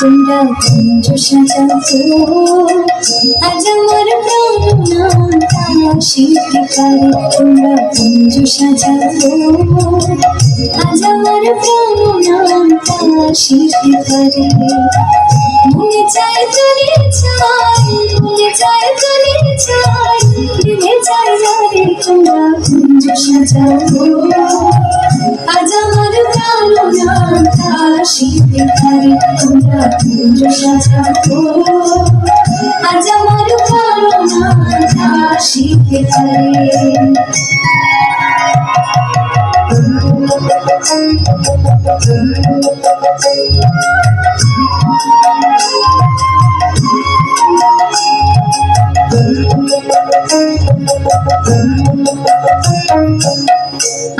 তোমরা কুঞ্জ সাজাচ্ছো আজ আমার প্রাণ তারা শিখতে পারে তোমরা কুঞ্জ সাজাচ্ছো আজ আমার প্রাণ তারা শিখতে পারে মনে চায় চলে চায় মনে চায় চলে তোমরা কুঞ্জ সাজাবো আজ আমার প্রাণ শিখতে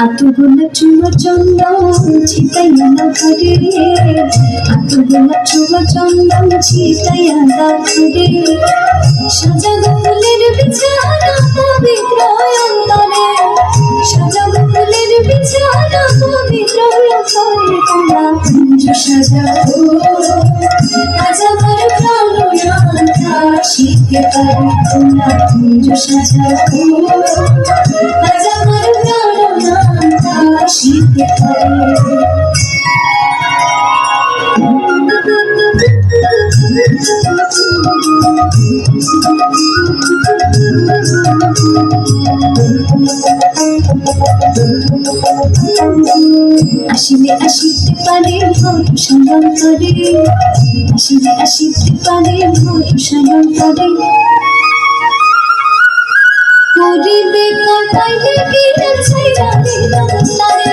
আতুগুলো চুমো চন্দন না ঘরে। আতুগুলো চুমো চন্দন না ঘরে। সাজাগো ফুলের বিছানা পবিত্র অন্তরে। সাজাগো ফুলের বিছানা পবিত্র অন্তরে তোমরা কুঞ্জ সাজাবো আজ আমার প্রাণ শিখতে পারি তোমরা কুঞ্জ সাজাবো আসিলে আসিতে পারে মধু সঙ্গম করে। আসিলে আসিতে পারে মধু সঙ্গম করে। করিবে কথাইলে কি ছাইরা দিলাম তারে